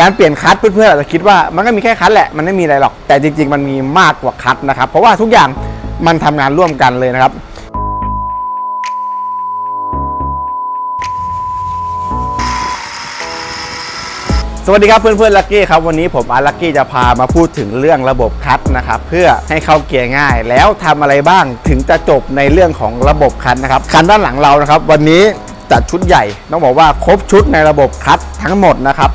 การเปลี่ยนคัทเพื่อนๆอาจจะคิดว่ามันก็มีแค่คัทแหละมันไม่มีอะไรหรอกแต่จริง ๆ มันมีมากกว่าคัทนะครับ เพราะว่าทุกอย่างมันทำงานร่วมกันเลยนะครับสวัสดีครับเพื่อนๆลักกี้ครับวันนี้ผมอาร์ลักกี้จะพามาพูดถึงเรื่องระบบคัทนะครับเพื่อให้เข้าเกียร์ง่าย แล้วทำอะไรบ้างถึงจะจบในเรื่องของระบบคัทนะครับคันด้านหลังเรานะครับ วันนี้จัดชุดใหญ่ต้องบอกว่าครบชุดในระบบคัททั้งหมดนะครับ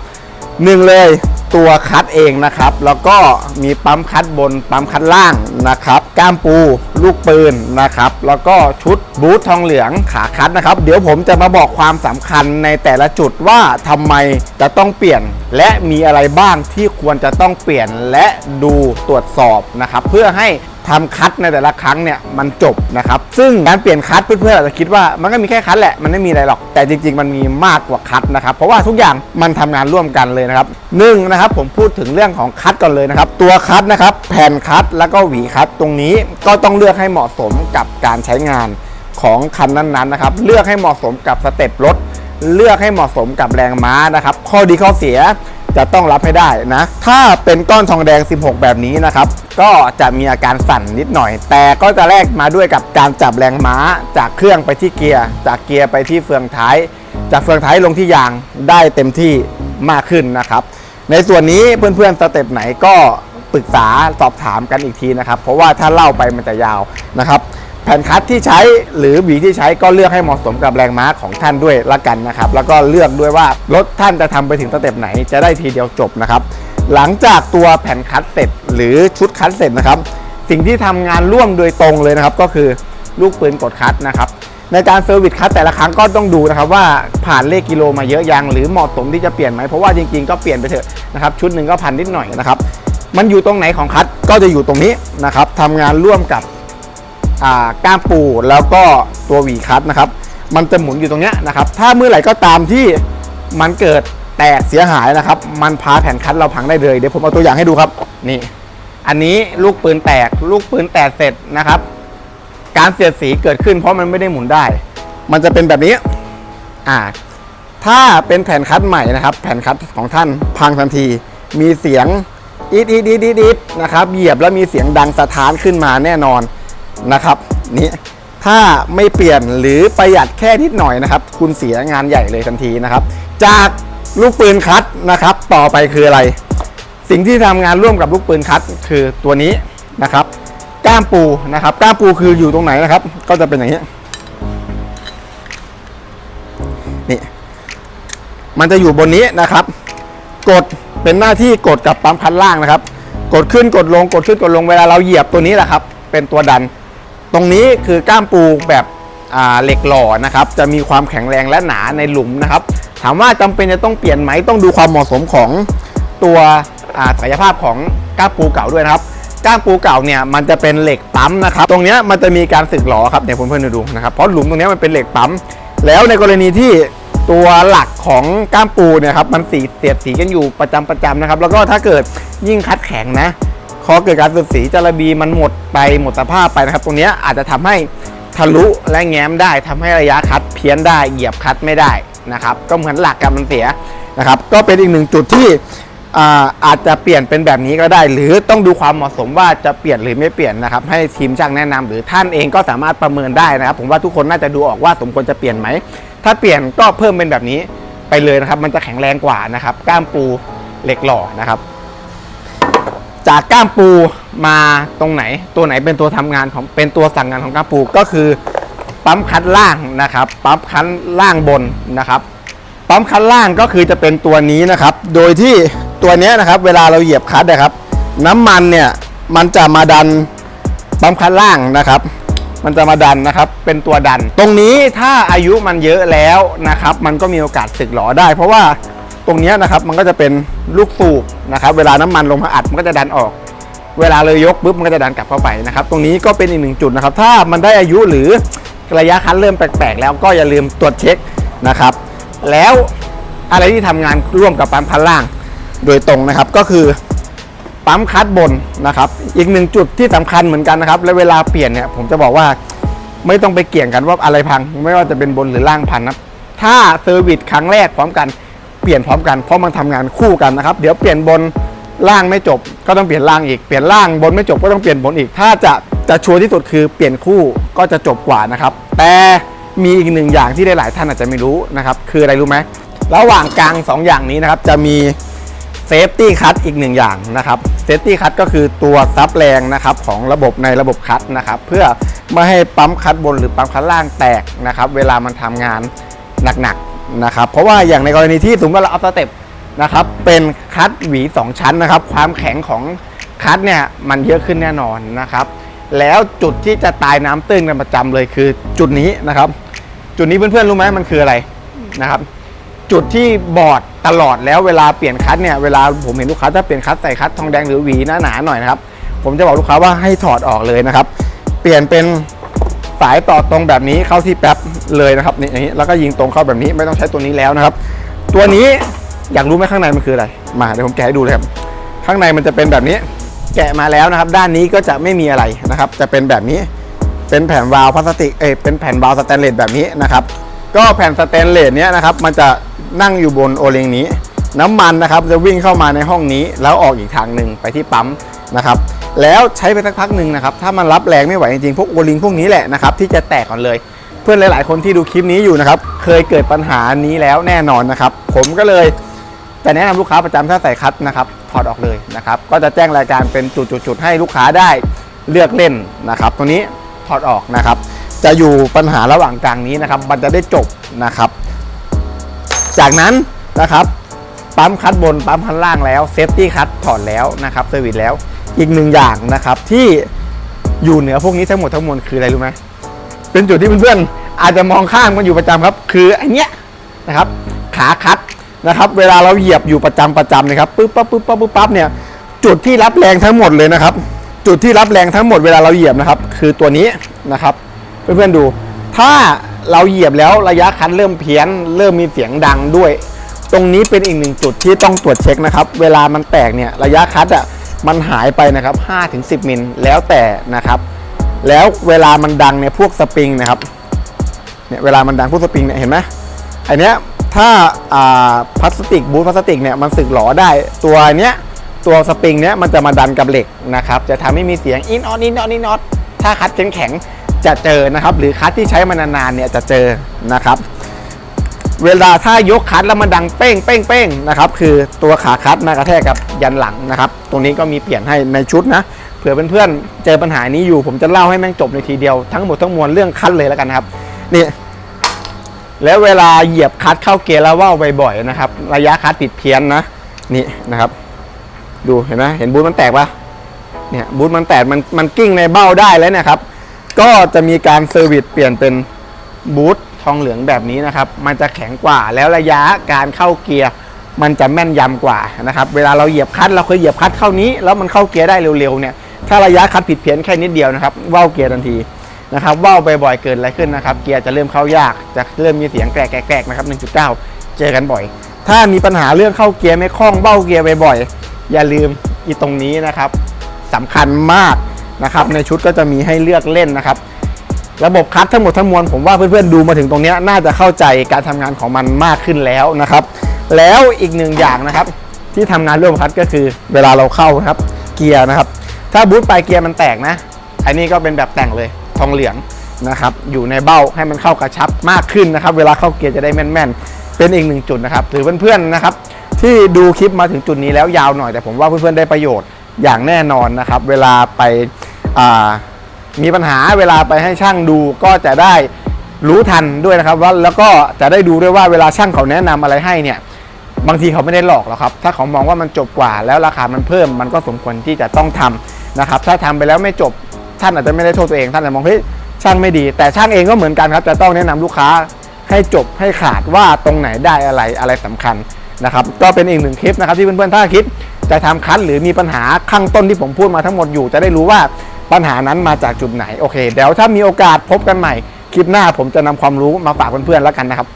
หนึ่งเลยตัวคัทเองนะครับ แล้วก็มีปั๊มคัทบนปั๊มคัทล่างนะครับก้ามปูลูกปืนนะครับ แล้วก็ชุดบูททองเหลืองขาคัทนะครับ เดี๋ยวผมจะมาบอกความสำคัญในแต่ละจุดว่าทำไมจะต้องเปลี่ยน และมีอะไรบ้างที่ควรจะต้องเปลี่ยนและดูตรวจสอบนะครับ เพื่อให้ ทำคัดในแต่ละครั้งเนี่ยมันจบนะครับ ซึ่งการเปลี่ยนคัดเพื่อนๆอาจจะคิดว่ามันก็มีแค่คัดแหละมันไม่มีอะไรหรอกแต่จริง ๆ มันมีมากกว่าคัดนะครับ เพราะว่าทุกอย่างมันทำงานร่วมกันเลยนะครับหนึ่งนะครับผมพูดถึงเรื่องของคัดก่อนเลยนะครับ ตัวคัดนะครับ แผ่นคัดแล้วก็หวีคัดตรงนี้ก็ต้องเลือกให้เหมาะสมกับการใช้งานของคันนั้นๆนะครับเลือกให้เหมาะสมกับสเต็ปรถเลือกให้เหมาะสมกับแรงม้านะครับ ข้อดีข้อเสียจะต้องรับให้ได้นะ ถ้าเป็นก้อนทองแดง 16 แบบนี้นะครับ ก็จะมีอาการสั่นนิดหน่อย แต่ก็จะแลกมาด้วยกับการจับแรงม้าจากเครื่องไปที่เกียร์ จากเกียร์ไปที่เฟืองท้าย จากเฟืองท้ายลงที่ยางได้เต็มที่มากขึ้นนะครับ ในส่วนนี้เพื่อนๆสเต็ปไหนก็ปรึกษาสอบถามกันอีกทีนะครับ เพราะว่าถ้าเล่าไปมันจะยาวนะครับแผ่นคัดที่ใช้หรือหวีที่ใช้ก็เลือกให้เหมาะสมกับแรงม้าของท่านด้วยละกันนะครับ แล้วก็เลือกด้วยว่ารถท่านจะทำไปถึงสเต็ปไหนจะได้ทีเดียวจบนะครับ หลังจากตัวแผ่นคัดเสร็จหรือชุดคัดเสร็จนะครับ สิ่งที่ทำงานร่วมโดยตรงเลยนะครับ ก็คือลูกปืนกดคัดนะครับ ในการเซอร์วิสคัดแต่ละครั้งก็ต้องดูนะครับว่าผ่านเลขกิโลมาเยอะยังหรือเหมาะสมที่จะเปลี่ยนไหมเพราะว่าจริงๆก็เปลี่ยนไปเถอะนะครับชุดหนึ่งก็พันนิดหน่อยนะครับ มันอยู่ตรงไหนของคัดก็จะอยู่ตรงนี้นะครับทำงานร่วมกับก้ามปูแล้วก็ตัวหวีคัตนะครับ มันจะหมุนอยู่ตรงเนี้ยนะครับ ถ้าเมื่อไหร่ก็ตามที่มันเกิด แตกเสียหายนะครับ มันพาแผ่นคัตเราพังได้เลย เดี๋ยวผมเอาตัวอย่างให้ดูครับ นี่ อันนี้ลูกปืนแตก ลูกปืนแตกเสร็จนะครับ การเสียดสีเกิดขึ้นเพราะมันไม่ได้หมุนได้ มันจะเป็นแบบนี้ อ่า ถ้าเป็นแผ่นคัดใหม่นะครับ แผ่นคัดของท่านพังทันที มีเสียงอีดอีดอีดอีดอีดนะครับ เหยียบแล้วมีเสียงดังสะท้านขึ้นมาแน่นอนนะครับ นี่ถ้าไม่เปลี่ยนหรือประหยัดแค่นิดหน่อยนะครับ คุณเสียงานใหญ่เลยทันทีนะครับ จาก ลูกปืนคัดนะครับ ต่อไปคืออะไร สิ่งที่ทำงานร่วมกับลูกปืนคัดคือตัวนี้นะครับ ก้ามปูนะครับ ก้ามปูคืออยู่ตรงไหนนะครับ ก็จะเป็นอย่างนี้นี่มันจะอยู่บนนี้นะครับ กดเป็นหน้าที่กดกับปั๊มคันล่างนะครับ กดขึ้นกดลงกดขึ้นกดลงเวลาเราเหยียบตัวนี้แหละครับ เป็นตัวดัน ตรงนี้คือก้ามปูแบบเหล็กหล่อนะครับ จะมีความแข็งแรงและหนาในหลุมนะครับ ถามว่าจำเป็นจะต้องเปลี่ยนไหมต้องดูความเหมาะสมของตัวศักยภาพของก้ามปูเก่าด้วยนะครับก้ามปูเก่าเนี่ยมันจะเป็นเหล็กปั๊มนะครับ ตรงนี้มันจะมีการสึกหลอครับเดี๋ยวเพื่อนๆดูนะครับเพราะหลุมตรงนี้มันเป็นเหล็กปั๊ม แล้วในกรณีที่ตัวหลักของก้ามปูเนี่ยครับมันสีเสียดสีกันอยู่ประจำประจำนะครับ แล้วก็ถ้าเกิดยิ่งคัดแข็งนะพอเกิดการสียดสีจระบีมันหมดไปหมดสภาพไปนะครับ ตรงนี้อาจจะทำให้ทะลุและแง้มได้ทำให้ระยะคัดเพี้ยนได้เหยียบคัดไม่ได้ นะครับก็เหมือนหลักการมันเสียนะครับก็เป็นอีกหนึ่งจุดที่อาอาจจะเปลี่ยนเป็นแบบนี้ก็ได้ หรือต้องดูความเหมาะสมว่าจะเปลี่ยนหรือไม่เปลี่ยนนะครับให้ทีมช่างแนะนำหรือท่านเองก็สามารถประเมินได้นะครับ ผมว่าทุกคนน่าจะดูออกว่าสมควรจะเปลี่ยนไหมถ้าเปลี่ยนก็เพิ่มเป็นแบบนี้ไปเลยนะครับ มันจะแข็งแรงกว่านะครับก้ามปูเหล็กหล่อนะครับ จากก้ามปูมาตรงไหนตัวไหนเป็นตัวทำงานของเป็นตัวสั่งงานของก้ามปูก็คือ ปั๊มคัดล่างนะครับ ปั๊มคัดล่างบนนะครับ ปั๊มคันล่างก็คือจะเป็นตัวนี้นะครับ โดยที่ตัวนี้นะครับเวลาเราเหยียบคลัตช์นะครับ น้ำมันเนี่ยมันจะมาดันปั๊มคันล่างนะครับ มันจะมาดันนะครับ เป็นตัวดัน ตรงนี้ถ้าอายุมันเยอะแล้วนะครับ มันก็มีโอกาสสึกหรอได้ เพราะว่าตรงนี้นะครับมันก็จะเป็นลูกสูบนะครับ เวลาน้ำมันลงมาอัดมันก็จะดันออก เวลาเลยยกปุ๊บมันก็จะดันกลับเข้าไปนะครับ ตรงนี้ก็เป็นอีกหนึ่งจุดนะครับ ถ้ามันได้อายุหรือ ระยะคันเริ่มแปลกๆ แล้วก็อย่าลืมตรวจเช็คนะครับ แล้วอะไรที่ทำงานร่วมกับปั๊มคันล่างโดยตรงนะครับก็คือปั๊มคัดบนนะครับ อีกหนึ่งจุดที่สำคัญเหมือนกันนะครับ และเวลาเปลี่ยนเนี่ยผมจะบอกว่าไม่ต้องไปเกี่ยงกันว่าอะไรพัง ไม่ว่าจะเป็นบนหรือล่างพันนะถ้าเซอร์วิสครั้งแรกพร้อมกันเปลี่ยนพร้อมกันเพราะมันทำงานคู่กันนะครับ เดี๋ยวเปลี่ยนบนล่างไม่จบ ก็ต้องเปลี่ยนล่างอีกเปลี่ยนล่างบนไม่จบก็ต้องเปลี่ยนบนอีก ถ้าจะ จะชัวร์ที่สุดคือเปลี่ยนคู่ก็จะจบกว่านะครับ แต่มีอีกหนึ่งอย่างที่หลายๆท่านอาจจะไม่รู้นะครับ คืออะไรรู้ไหมระหว่างกลางสองอย่างนี้นะครับ จะมีเซฟตี้คัตอีกหนึ่งอย่างนะครับเซฟตี้คัตก็คือตัวซับแรงนะครับของระบบในระบบคัตนะครับ เพื่อไม่ให้ปั๊มคัตบนหรือปั๊มคัตล่างแตกนะครับ เวลามันทำงานหนักๆนะครับ เพราะว่าอย่างในกรณีที่สมมติว่าเราเอาสเต็ปนะครับเป็นคัตหวี 2 ชั้นนะครับ ความแข็งของคัตเนี่ยมันเยอะขึ้นแน่นอนนะครับ แล้วจุดที่จะตายน้ำตื้นกันประจำเลยคือจุดนี้นะครับ จุดนี้เพื่อนๆรู้ไหมมันคืออะไรนะครับ จุดที่บอดตลอดแล้วเวลาเปลี่ยนคัตเนี่ยเวลาผมเห็นลูกค้าถ้าเปลี่ยนคัตใส่คัตทองแดงหรือหวีหนาๆหน่อยนะครับผมจะบอกลูกค้าว่าให้ถอดออกเลยนะครับ เปลี่ยนเป็นสายต่อตรงแบบนี้เข้าที่แป๊บเลยนะครับนี่อย่างนี้แล้วก็ยิงตรงเข้าแบบนี้ไม่ต้องใช้ตัวนี้แล้วนะครับ ตัวนี้อยากรู้ไหมข้างในมันคืออะไร มาเดี๋ยวผมแกะให้ดูเลยครับ ข้างในมันจะเป็นแบบนี้ แกะมาแล้วนะครับ ด้านนี้ก็จะไม่มีอะไรนะครับ จะเป็นแบบนี้เป็นแผ่นวาล์วพลาสติกเอยเป็นแผ่นวาล์วสแตนเลสแบบนี้นะครับ ก็แผ่นสแตนเลสเนี้ยนะครับ มันจะนั่งอยู่บนโอลิงนี้ น้ำมันนะครับจะวิ่งเข้ามาในห้องนี้ แล้วออกอีกทางหนึ่งไปที่ปั๊มนะครับ แล้วใช้ไปสักพักหนึ่งนะครับ ถ้ามันรับแรงไม่ไหวจริงๆพวกโอลิงพวกนี้แหละนะครับที่จะแตกก่อนเลย เพื่อนหลาย ๆ คนที่ดูคลิปนี้อยู่นะครับ เคยเกิดปัญหานี้แล้วแน่นอนนะครับ ผมก็เลย จะแนะนำลูกค้าประจำถ้าใส่คัตนะครับถอดออกเลยนะครับ ก็จะแจ้งรายการเป็นจุดๆให้ลูกค้าได้เลือกเล่นนะครับตัวนี้ถอดออกนะครับ จะอยู่ปัญหาระหว่างกลางนี้นะครับ มันจะได้จบนะครับ จากนั้นนะครับปั๊มคัดบนปั๊มคันล่างแล้วเซฟตี้คัดถอดแล้วนะครับเซอร์วิสแล้วอีกหนึ่งอย่างนะครับ ที่อยู่เหนือพวกนี้ทั้งหมดทั้งมวลคืออะไรรู้ไหมเป็นจุดที่เพื่อนๆอาจจะมองข้ามกันอยู่ประจำครับ คืออันเนี้ยนะครับ ขาคัด นะครับเวลาเราเหยียบอยู่ประจำประจำนะครับปึ๊บปั๊บปึ๊บปั๊บปึ๊บปั๊บเนี่ยจุดที่รับแรงทั้งหมดเลยนะครับ จุดที่รับแรงทั้งหมดเวลาเราเหยียบนะครับ คือตัวนี้นะครับ เพื่อนๆดู ถ้าเราเหยียบแล้วระยะคันเริ่มเพี้ยน เริ่มมีเสียงดังด้วย ตรงนี้เป็นอีกหนึ่งจุดที่ต้องตรวจเช็คนะครับ เวลามันแตกเนี่ยระยะคัดอะมันหายไปนะครับ5ถึง10มิลแล้วแต่นะครับ แล้วเวลามันดังเนี่ยพวกสปริงนะครับเนี่ยเวลามันดังพวกสปริงเนี่ยเห็นไหมอันเนี้ย ถ้าาพลาสติกบูทพลาสติกเนี่ยมันสึกหลอได้ตัวเนี้ยตัวสปริงเนี้ยมันจะมาดันกับเหล็กนะครับจะทำให้มีเสียงอินออนอินออนอินออนถ้าคัดแข็งๆจะเจอนะครับ หรือคัดที่ใช้มานานๆเนี่ยจะเจอนะครับ เวลาถ้ายกคัดแล้วมันดังเป้งเป้งเป้งนะครับคือตัวขาคัดมากระแทกกับยันหลังนะครับ ตรงนี้ก็มีเปลี่ยนให้ในชุดนะเผื่อเพื่อนๆเจอปัญหานี้อยู่ผมจะเล่าให้แม่งจบในทีเดียวทั้งหมดทั้งมวลเรื่องคัดเลยแล้วกันนะครับนี่ แล้วเวลาเหยียบคัดเข้าเกียร์แล้วว่าวบ่อยๆนะครับ ระยะคัดติดเพี้ยนนะนี่นะครับ ดูเห็นไหมเห็นบูทมันแตกปะเนี่ยบูทมันแตกมันมันกิ้งในเบ้าได้แล้วนะครับ ก็จะมีการเซอร์วิสเปลี่ยนเป็นบูททองเหลืองแบบนี้นะครับ มันจะแข็งกว่าแล้วระยะการเข้าเกียร์มันจะแม่นยำกว่านะครับ เวลาเราเหยียบคัดเราเคยเหยียบคัดเข้านี้ แล้วมันเข้าเกียร์ได้เร็วๆเนี่ยถ้าระยะคัดผิดเพี้ยนแค่นิดเดียวนะครับว่าวเกียร์ทันที นะครับว่าวบ่อยๆเกิดอะไรขึ้นนะครับ เกียร์จะเริ่มเข้ายาก จะเริ่มมีเสียงแกรกๆๆนะครับ 1.9 เจอกันบ่อย ถ้ามีปัญหาเรื่องเข้าเกียร์ไม่คล่องเบ้าเกียร์บ่อยๆอย่าลืมอีตรงนี้นะครับสำคัญมากนะครับ ในชุดก็จะมีให้เลือกเล่นนะครับ ระบบคัดทั้งหมดทั้งมวลผมว่าเพื่อนๆดูมาถึงตรงนี้น่าจะเข้าใจการทำงานของมันมากขึ้นแล้วนะครับ แล้วอีกหนึ่งอย่างนะครับ ที่ทำงานร่วมกับคัดก็คือ เวลาเราเข้านะครับ เกียร์นะครับ ถ้าบูทปลายเกียร์มันแตกนะ อันนี้ก็เป็นแบบแต่งเลย ทองเหลืองนะครับอยู่ในเบ้าให้มันเข้ากระชับมากขึ้นนะครับ เวลาเข้าเกียร์จะได้แม่นๆ เป็นอีกหนึ่งจุดนะครับหรือเพื่อนๆนะครับ ที่ดูคลิปมาถึงจุดนี้แล้วยาวหน่อยแต่ผมว่าเพื่อนๆได้ประโยชน์อย่างแน่นอนนะครับ เวลาไปามีปัญหาเวลาไปให้ช่างดูก็จะได้รู้ทันด้วยนะครับว่าแล้วก็จะได้ดูด้วยว่าเวลาช่างเขาแนะนำอะไรให้เนี่ยบางทีเขาไม่ได้หลอกหรอกครับ ถ้าเขามองว่ามันจบกว่าแล้วราคามันเพิ่มมันก็สมควรที่จะต้องทำนะครับ ถ้าทำไปแล้วไม่จบ ท่านอาจจะไม่ได้โทษตัวเองท่านอาจจะมองเฮ้ยช่างไม่ดี แต่ช่างเองก็เหมือนกันครับจะต้องแนะนำลูกค้าให้จบให้ขาดว่าตรงไหนได้อะไรอะไรสำคัญนะครับก็เป็นอีกหนึ่งคลิปนะครับที่เพื่อนๆถ้าคิดจะทำคัดหรือมีปัญหาข้างต้นที่ผมพูดมาทั้งหมดอยู่ จะได้รู้ว่าปัญหานั้นมาจากจุดไหนโอเคเดี๋ยวถ้ามีโอกาสพบกันใหม่ คลิปหน้าผมจะนำความรู้มาฝากเพื่อนๆแล้วกันนะครับ